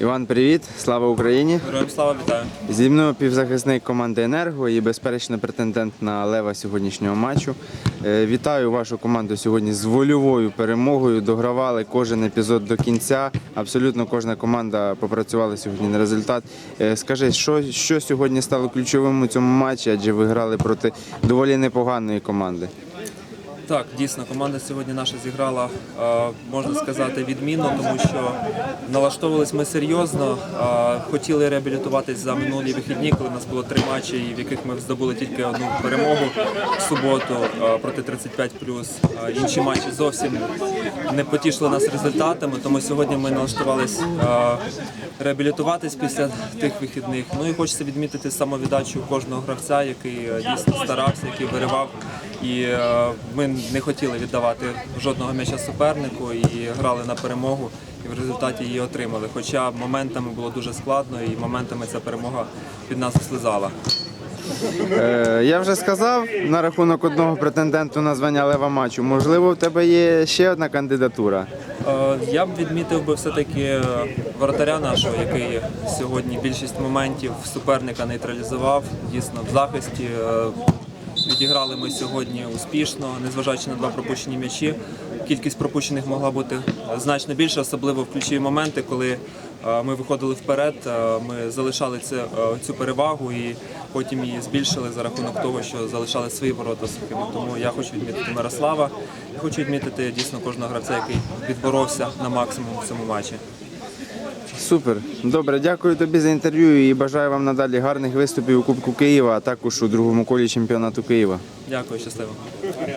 Іван, привіт! Слава Україні! Героям слава вітаю. Зі мною півзахисник команди Енерго і безперечно претендент на лева сьогоднішнього матчу. Е, Вітаю вашу команду сьогодні з вольовою перемогою. Догравали кожен епізод до кінця. Абсолютно кожна команда попрацювала сьогодні на результат. Е, Скажи, що, що сьогодні стало ключовим у цьому матчі? Адже ви грали проти доволі непоганої команди. Так, дійсно, команда сьогодні наша зіграла, е, можна сказати, відмінно, тому що налаштовувались ми серйозно. е, Хотіли реабілітуватись за минулі вихідні, коли в нас було три матчі, в яких ми здобули тільки одну перемогу в суботу е, проти 35 Е, Інші матчі зовсім не потішили нас результатами, тому сьогодні ми налаштувались реабілітуватись після тих вихідних. Ну і хочеться відмітити самовіддачу кожного гравця, який дійсно старався, який виривав. І ми не хотіли віддавати жодного м'яча супернику і грали на перемогу, і в результаті її отримали. Хоча моментами було дуже складно, і моментами ця перемога під нас слизала. Е, Я вже сказав на рахунок одного претенденту на звання лева матчу. Можливо, в тебе є ще одна кандидатура. Е, Я б відмітив би все-таки е, воротаря нашого, який сьогодні більшість моментів суперника нейтралізував. Дійсно, в захисті відіграли ми сьогодні успішно, незважаючи на два пропущені м'ячі. Кількість пропущених могла бути значно більше, особливо в ключові моменти, коли ми виходили вперед, е, ми залишали це, е, цю перевагу і потім її збільшили за рахунок того, що залишали свої ворота сухими. Тому я хочу відмітити Мирослава і хочу відмітити дійсно кожного гравця, який відборовся на максимум в цьому матчі. Супер. Добре, дякую тобі за інтерв'ю і бажаю вам надалі гарних виступів у Кубку Києва, а також у другому колі чемпіонату Києва. Дякую, щасливо.